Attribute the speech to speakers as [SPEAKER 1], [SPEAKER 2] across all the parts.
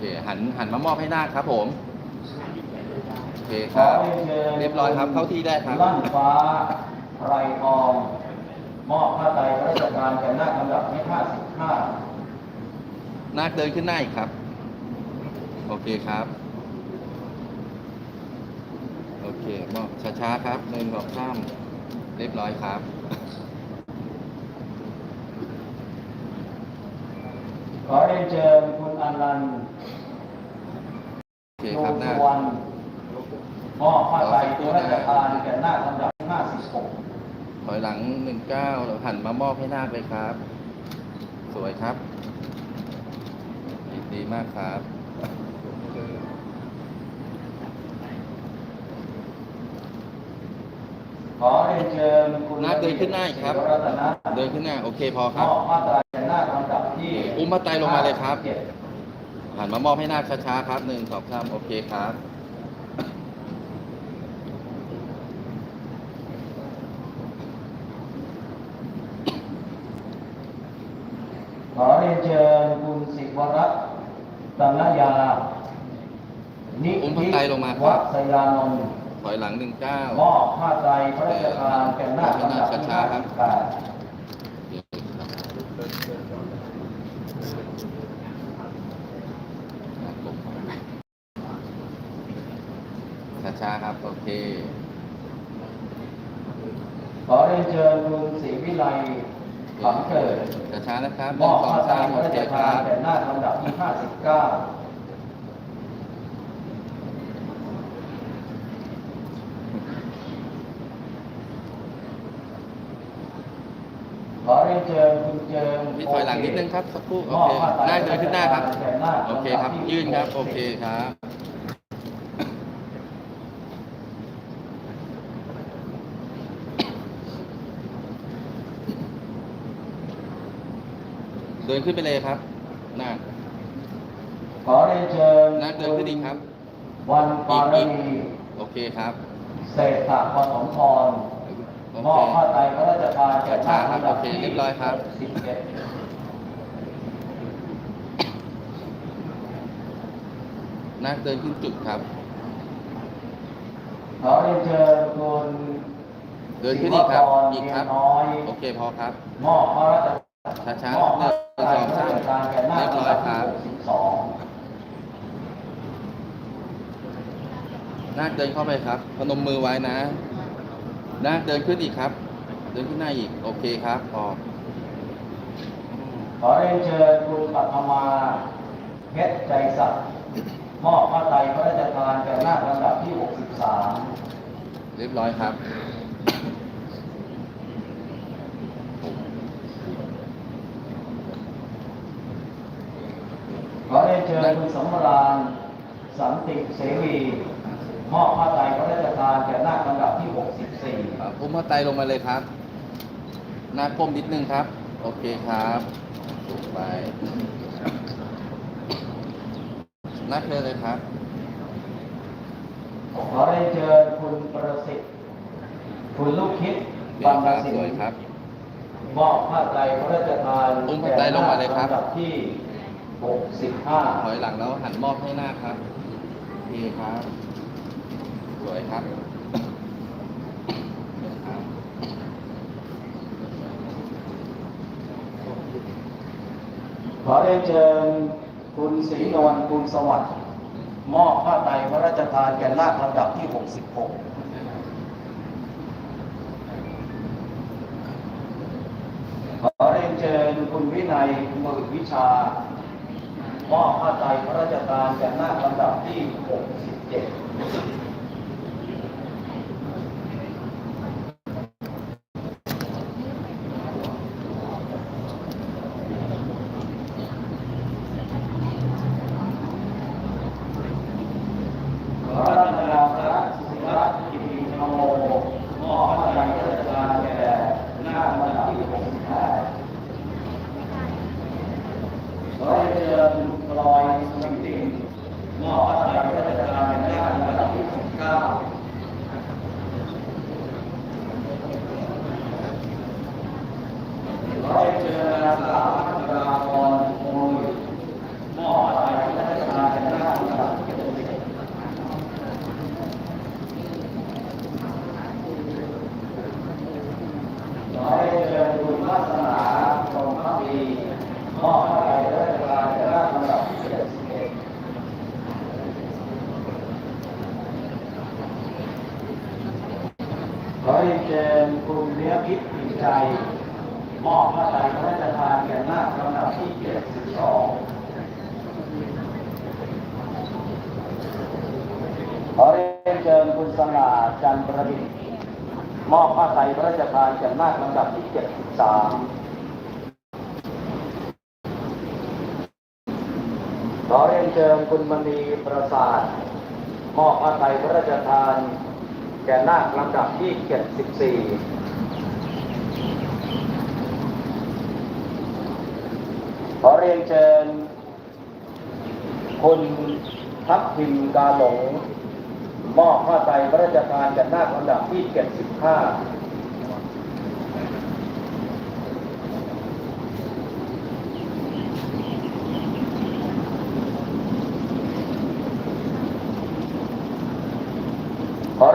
[SPEAKER 1] เคหันหันมามอบให้นาคครับผมโอเค
[SPEAKER 2] ข
[SPEAKER 1] ค
[SPEAKER 2] อ
[SPEAKER 1] รับ
[SPEAKER 2] เรียนเชิญ
[SPEAKER 1] เรียบร้อยครับเข้าที่ได้ครับ
[SPEAKER 2] ลั่นฟ้าไรทอง มอบผ้าไตรพระราชทานแก่นาคลำดับที่55
[SPEAKER 1] นาคเดินขึ้นหน้าอีกครับ โอเคครับ โอเคมอบช้าๆครับหนึ่งสองสามเรียบร้อยครับ
[SPEAKER 2] ขอเรียนเชิญคุณ อนันต์
[SPEAKER 1] โอเค
[SPEAKER 2] โย
[SPEAKER 1] ครับหน้า
[SPEAKER 2] สุวรรณมอบผ้าไตรพระราชทานแก่นาคลำดับที่56
[SPEAKER 1] ถอยหลังหนึ่งเก้าหันมามอบให้นาคเลยครับ สวยครับ ดีมากครับ
[SPEAKER 2] ขอเรียนเชิญคุณ
[SPEAKER 1] นาคเดินขึ้นหน้าอีกครับ
[SPEAKER 2] ศิวรัตนะ
[SPEAKER 1] เดินขึ้นหน้า โอเคพอค
[SPEAKER 2] ม
[SPEAKER 1] รับ
[SPEAKER 2] อบผ้าไตรแก่นาคลำดับที่
[SPEAKER 1] อุ้มผ้าไตรลงมาเลยครับ
[SPEAKER 2] 57
[SPEAKER 1] หันมามอบให้นาคช้าๆครับหนึ่งสองสามโอเคครับ
[SPEAKER 2] ขอเรียนเชิญคุณศิวรัตน์ตันยา นิ
[SPEAKER 1] อุ้มผ้าไตรลงมาครับ
[SPEAKER 2] วัสยานนท์
[SPEAKER 1] ถอยหลังหนึ่งเก้าม
[SPEAKER 2] อบผ้าไตรพระราชทานแก่นาคลำดับที่
[SPEAKER 1] ช้าๆครับช้าๆครับ โอเค
[SPEAKER 2] 58ขอเรียนเชิญคุณศรี วิไลขำเกิด
[SPEAKER 1] ช้าๆนะครับห
[SPEAKER 2] ม
[SPEAKER 1] นึ่
[SPEAKER 2] องบ
[SPEAKER 1] สอง
[SPEAKER 2] ผ้าไตร
[SPEAKER 1] สาม
[SPEAKER 2] พ
[SPEAKER 1] โอ
[SPEAKER 2] ระรา
[SPEAKER 1] เค
[SPEAKER 2] ช
[SPEAKER 1] ค
[SPEAKER 2] ทา
[SPEAKER 1] รั
[SPEAKER 2] น
[SPEAKER 1] บ
[SPEAKER 2] แก่นาคลำดับที่59ขอเรียนเชิญคุณเจิม
[SPEAKER 1] พี่ถอยหลังนิดนึงครับสักครู่โอ
[SPEAKER 2] มอบ
[SPEAKER 1] เค
[SPEAKER 2] ผ้าไตร
[SPEAKER 1] ได้เดินขึ้นหน้าครับ
[SPEAKER 2] แก่นาค
[SPEAKER 1] โอเคครับ
[SPEAKER 2] ลำดับที่
[SPEAKER 1] ยื่นครับ โอเคครับ ดินขึ้นไปเลยครับหน้า
[SPEAKER 2] ขอเรียนเชิญ
[SPEAKER 1] หน้าเดินขึ้นอีกครับ
[SPEAKER 2] วันปาร
[SPEAKER 1] อีก
[SPEAKER 2] มี
[SPEAKER 1] โอเคครับ
[SPEAKER 2] เศรษฐปฐมพร
[SPEAKER 1] โอ
[SPEAKER 2] มอบ
[SPEAKER 1] เค
[SPEAKER 2] ผ้าไตรพระราชทานแก่
[SPEAKER 1] ช้า
[SPEAKER 2] นาค
[SPEAKER 1] ๆครับ
[SPEAKER 2] ลำดับ
[SPEAKER 1] โอเค
[SPEAKER 2] ที่
[SPEAKER 1] เรียบร้อยครับ
[SPEAKER 2] 11
[SPEAKER 1] หน้าเดินขึ้นจุดครับ
[SPEAKER 2] ขอเรียนเชิญคุณ
[SPEAKER 1] เดินขึ้นอีกครับ
[SPEAKER 2] ศิวก
[SPEAKER 1] อีกครับ
[SPEAKER 2] เมียน้อย
[SPEAKER 1] โอเคพอครับ
[SPEAKER 2] มอบพระราช
[SPEAKER 1] ช้าๆ
[SPEAKER 2] มอบ ผ้ารแก่นาค
[SPEAKER 1] เรียบ
[SPEAKER 2] ลำ
[SPEAKER 1] ร้อ
[SPEAKER 2] ดั
[SPEAKER 1] ย
[SPEAKER 2] บ
[SPEAKER 1] ค
[SPEAKER 2] ที่
[SPEAKER 1] รับ
[SPEAKER 2] 62
[SPEAKER 1] นาคเดินเข้าไปครับ พนมมือไว้นะนาคเดินขึ้นอีกครับ เดินขึ้นหน้าอีก โอเคครับพอ
[SPEAKER 2] ขอเรียนเชิญคุณปัทมาเพชรใจสัตย์มอบผ้าไตรพระราชทานแก่นาคลำดับที่ 63
[SPEAKER 1] เรียบร้อยครับ
[SPEAKER 2] ขอเรียนเชิญคุณสมราญสัน ติเสวีมอบผ้าไตรพระราชทานแก่นาคลำดับที่ 64
[SPEAKER 1] ครับอุ้มผ้าไตรลงมาเลยครับหน้าก้มนิดนึงครับ โอเคครับสูงไปหน้าเคลื่อนเลยครับ
[SPEAKER 2] ขอเรียนเชิญคุณประสิทธิ์ คุณลูกคิด
[SPEAKER 1] โอเค
[SPEAKER 2] บัณ
[SPEAKER 1] ค
[SPEAKER 2] ฑ
[SPEAKER 1] รับ
[SPEAKER 2] สิ
[SPEAKER 1] ส
[SPEAKER 2] ง
[SPEAKER 1] วย
[SPEAKER 2] ห์
[SPEAKER 1] ครับ
[SPEAKER 2] มอบผ้าไตรพระราชทาน
[SPEAKER 1] อุ้มผ้าไตรลงมาเลยครับ
[SPEAKER 2] แก่นาลำดับที่
[SPEAKER 1] ถอยหลังแล้วหันมอบให้หน้าครับ โอเคครับสวยครับครับ
[SPEAKER 2] 65ขอเรียนเชิญคุณศรีนวลคุณสวัสดิ์มอบผ้าไตรพระราชทานแก่นาคลำดับที่ 66ขอเรียนเชิญคุณวินัยมือวิชา มอบผ้าไตรพระราชทานแก่นาคลำดับที่ 67 ขอให้เชิญคุณเลี้ยพิษปิใจ มอบพระไตรพระรชทานแก่นาคลำดับที่เจ็ดสิบสองขอเรียนเชิญคุณสง่าจันประดิษฐ์มอบพระไตรพระรชทานแก่นาคลำดับที่เจ็ดสิบสามขอเรียนเชิญคุณมณีประสาท มอบอระไตรพระราชทาน แก่นาคลำดับที่ 74 ขอเรียนเชิญ คุณทัพทิมกาหลง มอบผ้าไตรพระราชทานแก่นาคลำดับที่ 75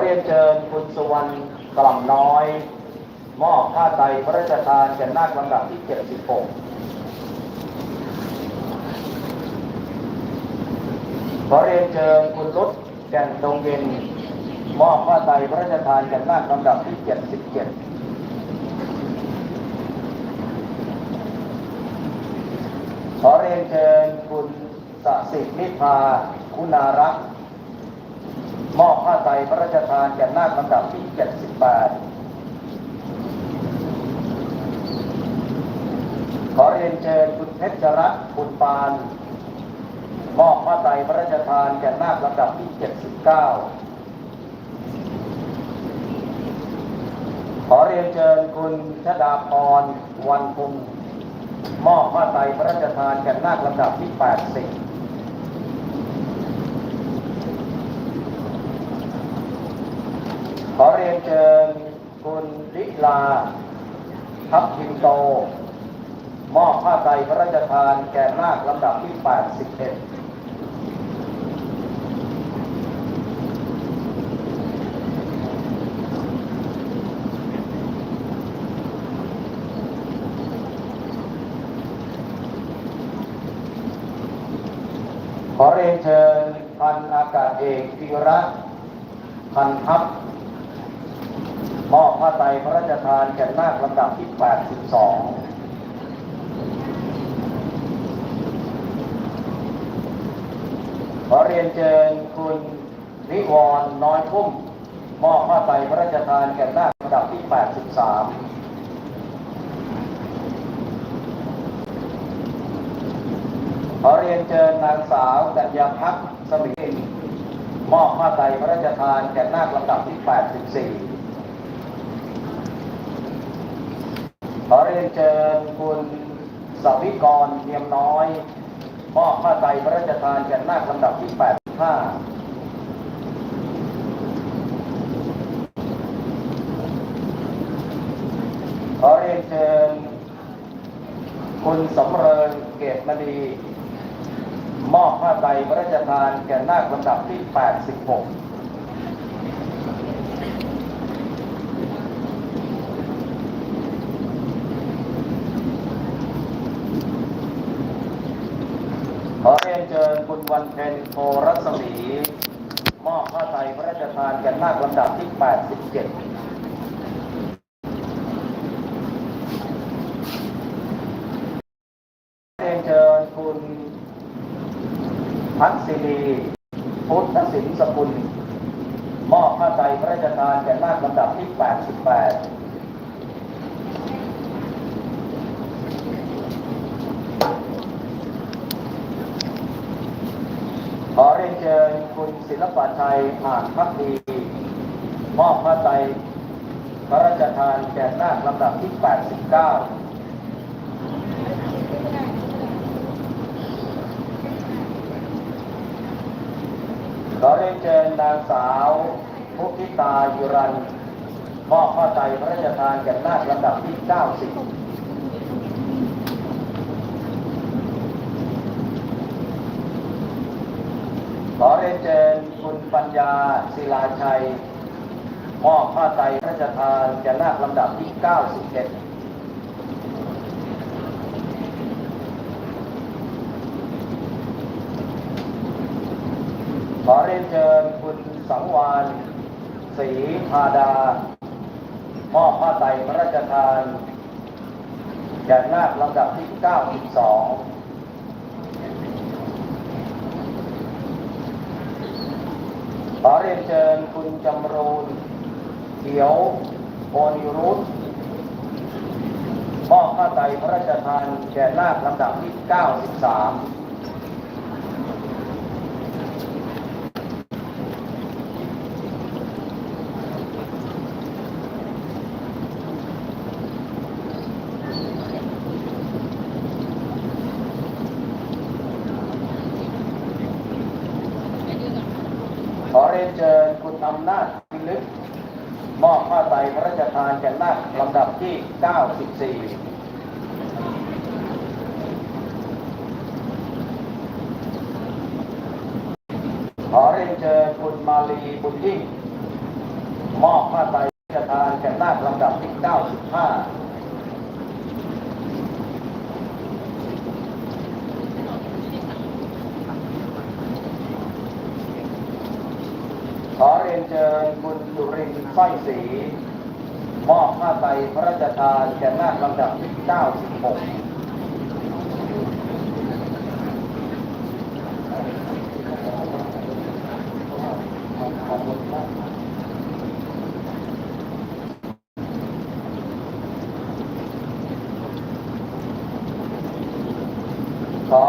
[SPEAKER 2] รียนเชิญคุณสุวรรณกล่ำน้อย มอบผ้าไตรพระราชทานแก่นาคลำดับที่ 76 ขอเรียนเชิญคุณรุตแก่นดงเย็น มอบผ้าไตรพระราชทานแก่นาคลำดับที่ 77ขอเรียนเชิญคุณสสินิพาคุณารักษ์ มอบผ้าไตรพระราชทานแก่นาคลำดับที่ 78 ขอเรียนเชิญคุณเพชรรัตน์บุญปาน มอบผ้าไตรพระราชทานแก่นาคลำดับที่ 79 ขอเรียนเชิญคุณชดาพรวันพุงมอบผ้าไตรพระราชทานแก่นาคลำดับที่ 80 ขอเรียนเชิญคุณลิลาทัพทิมโต มอบผ้าไตรพระราชทานแก่นาคลำดับที่ 81ขอเรียนเชิญพันอากาศเอกธีระพันทัพ มอบผ้าไตรพระราชทานแก่นาคลำดับที่ 82ขอเรียนเชิญคุณนิวรณ์น้อยพุ่ม มอบผ้าไตรพระราชทานแก่นาคลำดับที่ 83ขอเรียนเชิญนางสาวกัญญาพักสมิงมอบผ้าไตรพระราชทานแก่นาคลำดับที่ 84 ขอเรียนเชิญคุณสวิกรเนียมน้อยมอบผ้าไตรพระราชทานแก่นาคลำดับที่ 85ขอเรียนเชิญคุณสำเริงเกตมณีมอบผ้าไตรพระราชทานแก่นาคลำดับที่ 86 ขอเรียนเชิญ คุณวันเพ็ญโพรัศมีมอบผ้าไตรพระราชทานแก่นาคลำดับที่ 87เรียนเชิญคุณพัชศิรีพุทธศิลป์สกุล มอบผ้าไตรพระราชทานแก่นาคลำดับที่ 88 ขอเรียนเชิญคุณศิลปชัยอ่านพักดี มอบผ้าไตรพระราชทานแก่นาคลำดับที่ 89ขอเรียนเชิญนางสาวพุทธิตายุรัน มอบผ้าไตรพระราชทานแก่นาคลำดับที่ 90 ขอเรียนเชิญคุณปัญญาศิลาชัย มอบผ้าไตรพระราชทานแก่นาคลำดับที่ 91ขอเรียนเชิญคุณสังวานศรีพาดา มอบผ้าไตรพระราชทานแก่นาคลำดับที่ 92 ขอเรียนเชิญคุณจำรูนเขียวโอนิรุตมอบผ้าไตรพระราชทานแก่นาคลำดับที่ 93 ขอเรียนเชิญคุณอำนาจพิลึก มอบผ้าไตรพระราชทานแก่นาคลำดับที่ 94 ขอเรียนเชิญคุณมาลีบุญยิ่ง มอบผ้าไตรพระราชทานแก่นาคลำดับที่ 95 ขอเรียนเชิญคุณจุรินทร์ สร้อยสีมอบผ้าไตรพระราชทานแก่นาคลำดับที่96 ขอ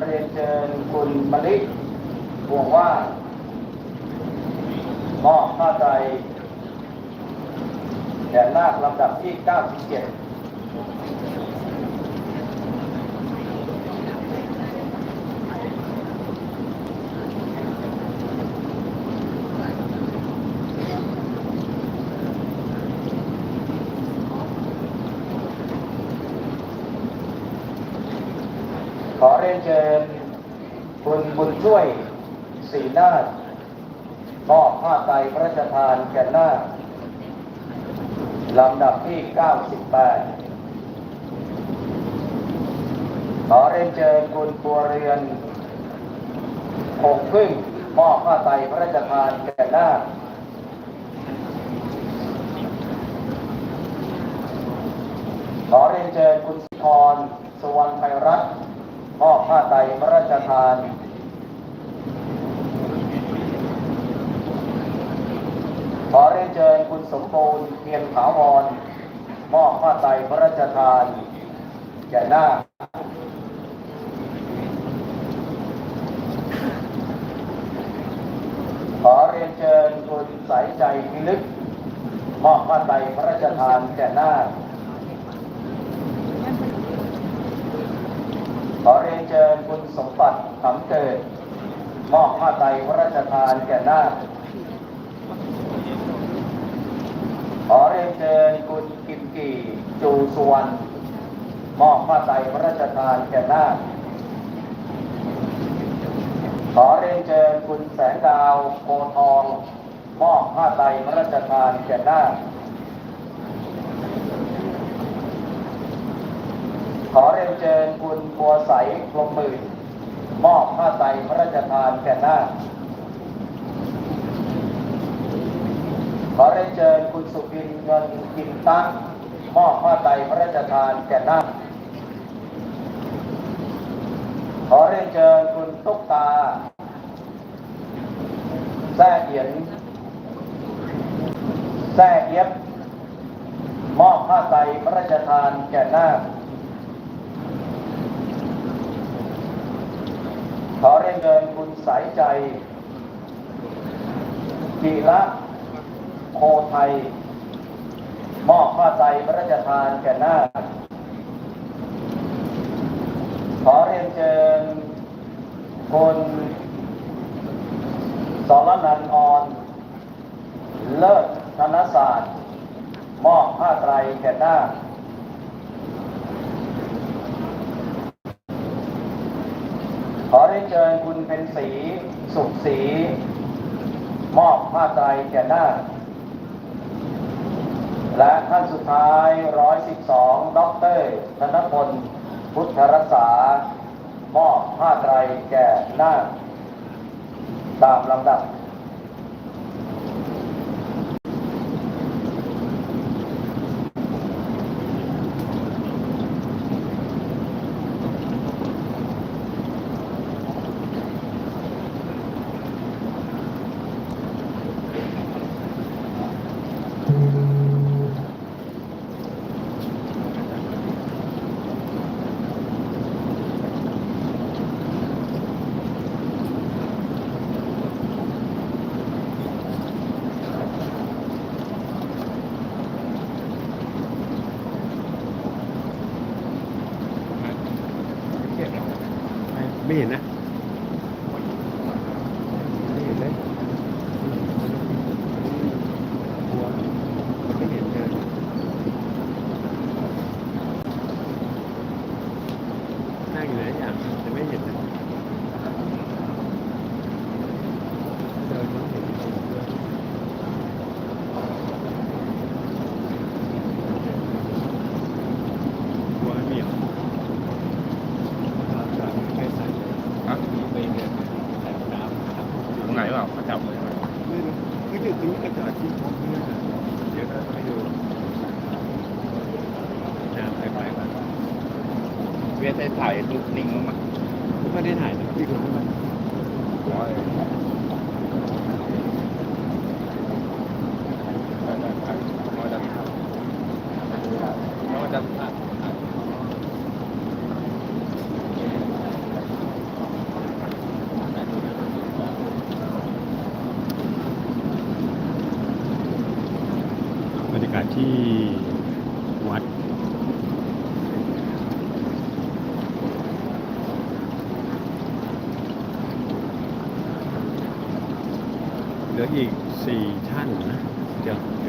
[SPEAKER 2] เรียนเชิญคุณมะลิบวงว่านมอบผ้าไตรแก่นาคลำดับที่ 97 เรียนเชิญคุณบุญช่วยสีนาฏมอบผ้าไตรพระราชทานแก่นาลำดับที่ 98 ขอเรียนเชิญคุณปัวเรือนคงพึ่งมอบผ้าไตรพระราชทานแก่นาขอเรียนเชิญคุณสิพรสวรรณไพรัตน์ มอบผ้าไตรพระราชทานขอเรียนเชิญคุณสมบูรณ์เพียรถาวร มอบผ้าไตรพระราชทานแก่น้าขอเรียนเชิญคุณสายใจพิลึก มอบผ้าไตรพระราชทานแก่น้าค ขอ เรียนเชิญคุณสมบัติขำเกิดมอบผ้าไตรพระราชทานแก่นาคขอเรียนเชิญคุณกิมกีจูสุวรรณมอบผ้าไตรพระราชทานแก่นาคขอเรียนเชิญคุณแสงดาวโพทอง มอบผ้าไตรพระราชทานแก่นาค ขอเรียนเชิญคุณบัวใสพรมหมื่นมอบผ้าไตรพระราชทานแก่นาคขอเรียนเชิญคุณสุบินเงินกินตั้งมอบผ้าไตรพระราชทานแก่นาคขอเรียนเชิญคุณตุ๊กตาแซ่เอียนแซ่เอียบมอบผ้าไตรพระราชทานแก่นาค ขอเรียนเชิญคุณสายใจจิระโคไทย มอบผ้าไตรพระราชทานแก่นาคขอเรียนเชิญคุณสรนันออนเลิศธนศาสตร์ มอบผ้าไตรแก่นาค ได้เชิญคุณเป็นสี สุขสี มอบผ้าไตรแก่น้า และท่านสุดท้าย 112ด็อกเตอร์ธนพล พุทธรักษา มอบผ้าไตรแก่น้า ตามลำดับ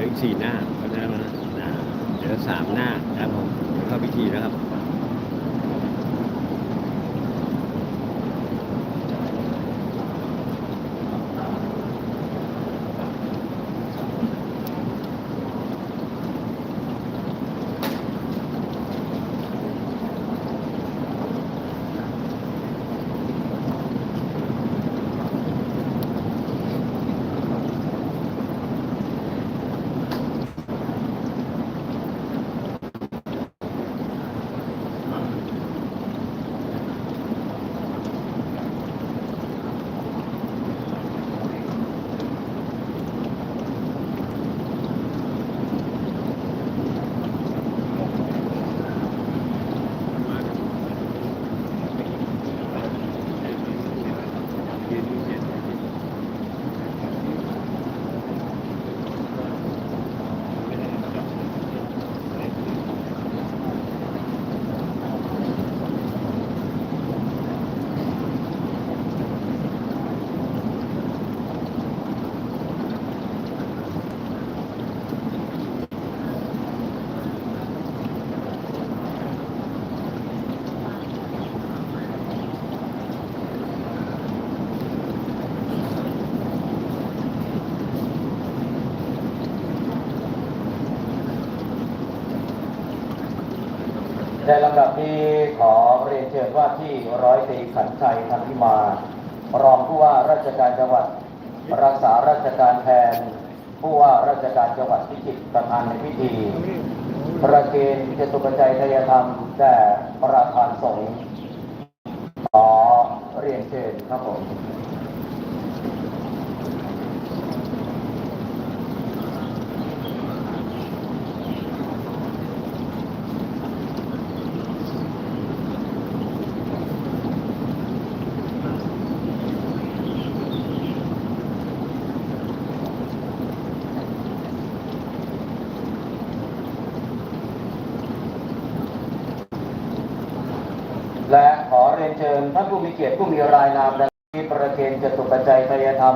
[SPEAKER 3] อีกสี่
[SPEAKER 1] หน้า
[SPEAKER 3] ก็ได้แล้
[SPEAKER 1] วนะ
[SPEAKER 3] เดี๋ยวสามหน้าครับผมเข้าพิธีแล้วครับ
[SPEAKER 2] ในลำดับนี้ขอเรียนเชิญว่าที่ร้อยตรีขันชัยพันธิมารองผู้ว่าราชการจังหวัดรักษาราชการแทน ผู้ว่าราชการจังหวัดพิจิตรประธานในพิธี ประเคนจตุปัจจัยทายธรรมแด่ประธานสงฆ์ขอเรียนเชิญครับผม นเชิญท่านผู้มีเกียรติผู้มีรายนามดังนี้ประเคนจตุปัจจัยทายธรรม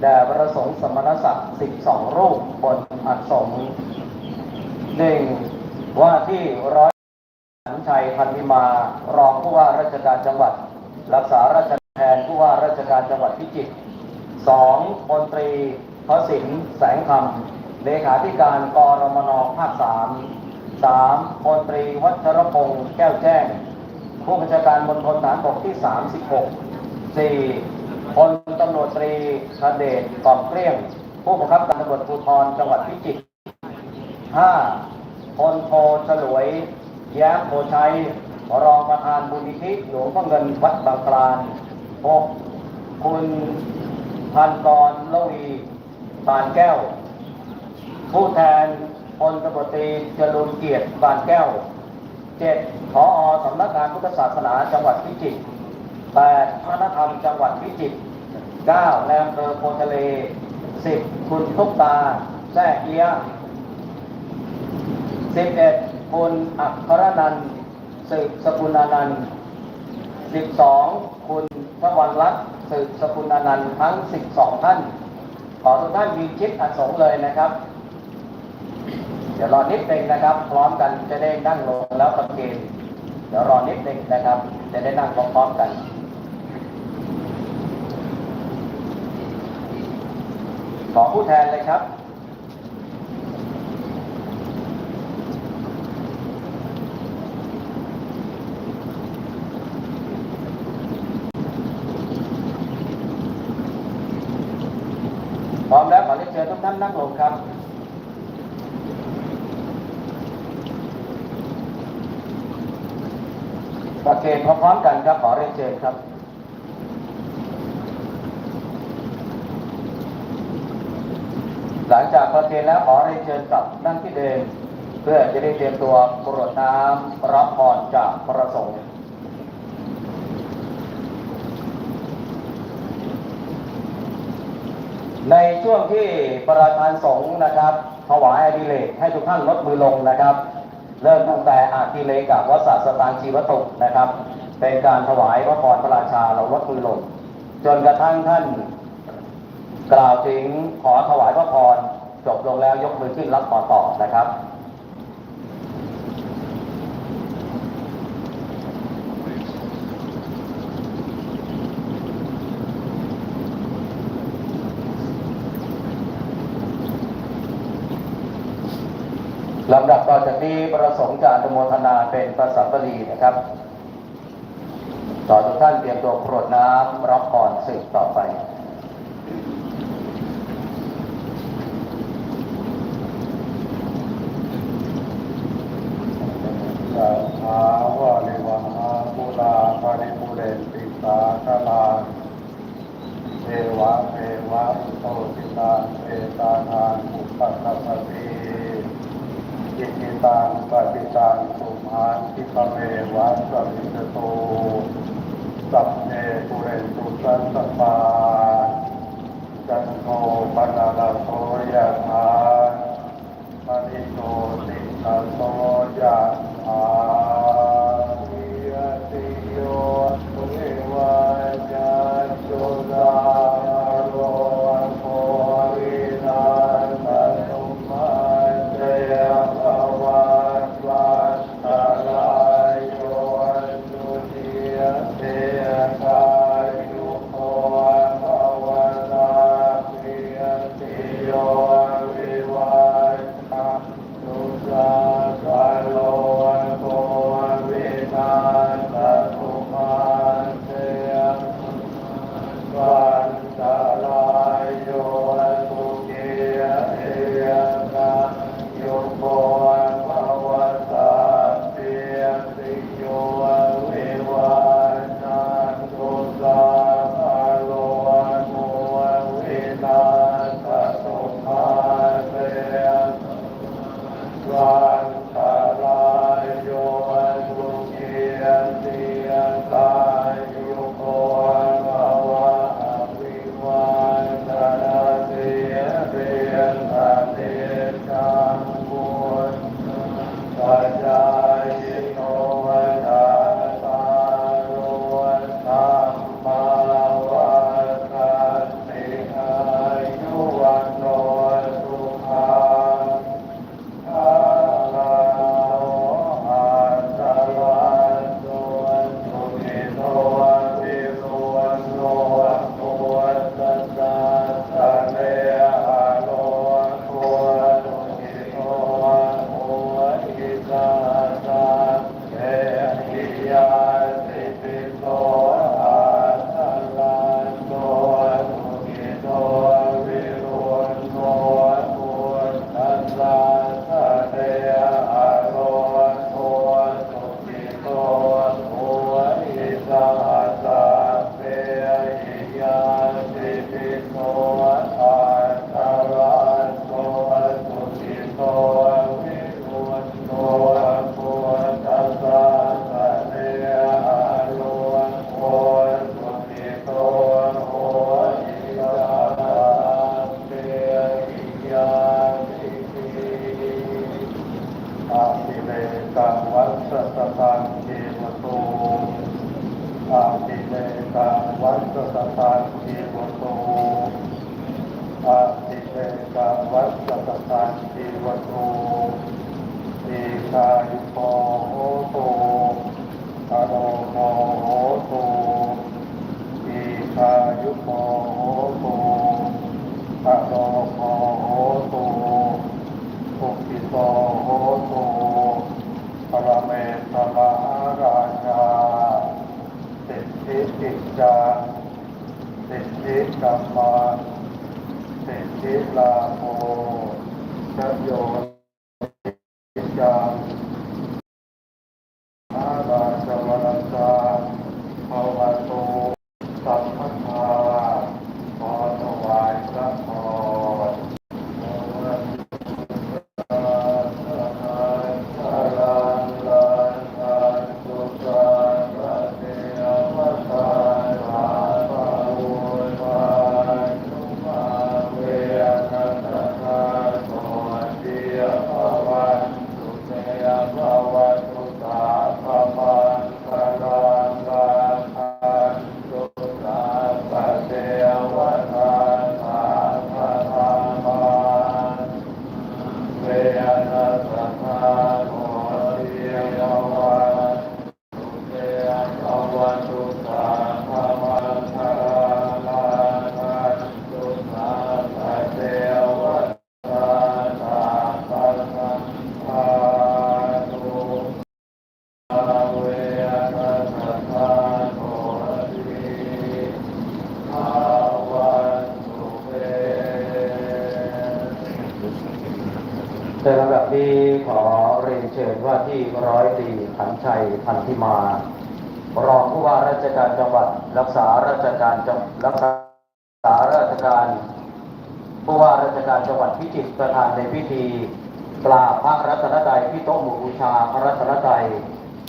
[SPEAKER 2] แด่พระสงฆ์สมณศักดิ์12รูปบนอัดสงหนึ่งว่าที่ร้อยสันชัยพันธิมารองผู้ว่าราชการจังหวัด รักษาราชการแทนผู้ว่าราชการจังหวัดพิจิตรสองพลตรีพระสินแสงคำเลขาธิการกรมนภาคสามสามพลตรีวัชรพงษ์แก้วแจ้ง ผู้บัญชาการมณฑลฐานบกที่ 36 4พลตำรวจตรีชเดชกล่อมเกลี้ยง ผู้บังคับการตำรวจภูธรจังหวัดพิจิตร 5. พลโทฉลวย แย้มโพชัย รองประธานบุญนิธิหลวงพ่อเงินวัดบางคลาน 6. คุณพันกรลวีปานแก้ว ผู้แทนพลตำรวจตรีจรูนเกียรติปานแก้ว เจ็ดผอสำนักงานพุทธศาสนาจังหวัดพิจิตรแปดพระนธรรมจังหวัดพิจิตรเก้าแนมเภอโพทะเลสิบคุณทุกตาแท้เอียสิบเอ็ดคุณอัครนันท์สืบสกุลานันท์12คุณทวันรัตน์สืบสกุลนันต์ทั้ง12ท่าน ขอทุกท่านมีชิดอันสงเลยนะครับ ดี๋ยวรอนิดหนึ่งนะครับ พร้อมกันจะได้นั่งลงแล้วประเคนเดี๋ยวรอนิดหนึ่งนะครับ จะได้นั่งพร้อมๆกันขอผู้แทนเลยครับ พร้อมแล้วขอเรียนเชิญทุกท่านนั่งลงครับ ประเคนพร้อมๆกันครับขอเรียนเชิญครับหลังจากประเคนแล้วขอเรียนเชิญกลับนั่งที่เดิมเพื่อจะได้เตรียมตัวกรวดน้ำรับพรจากพระสงฆ์ในช่วงที่ประธานสงฆ์นะครับถวายอดิเรกให้ทุกท่านลดมือลงนะครับ เริ่มตั้งแต่อากิเลกับวัสัสตางชีวตุกนะครับ เป็นการถวายพระพรพระราชาเราลดมือลง จนกระทั่งท่าน กล่าวถึงขอถวายพระพรจบลงแล้วยกมือขึ้นรับพรต่อนะครับ ลำดับต่อจาก นี้ประสงค์จะอนุโมทนาเป็นภาษาบาลีนะครับต่อทุกท่านเตรียมตัวโปรดน้ำรับพรสืบต่อไป
[SPEAKER 4] ยะถาวะริวังาปุราปริปุเรนติสาคลาเทวะเทวะโตติตาเอตาทานอุปัตตปฏิ กิจิตังปฏิตังสุมาทิปะเมวัสมิจโต สัพเพปุเรนตุสัสสป
[SPEAKER 2] ว่าที่ร้อยตรีขันชัยพันธิมารองผู้ว่าราชการจังหวัด รักษาราชการจังรักษาราชการผู้ว่าราชการจังหวัดพิจิตรประธานในพิธีกราบพระรัตนตรัยที่โต๊ะหมู่บูชาพระรัตนตรัย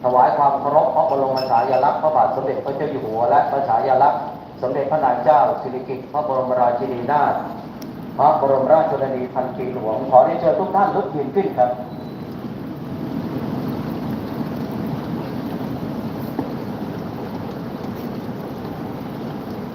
[SPEAKER 2] ถวายความเคารพพระบรมฉายาลักษณ์พระบาทสมเด็จพระเจ้าอยู่หัวและพระฉายาลักษณ์สมเด็จพระนางเจ้าสิริกิติ์พระบรมราชินีนาถพระบรมราชชนนีพันปีหลวงขอเรียนเชิญทุกท่านลุกยืนขึ้นครับ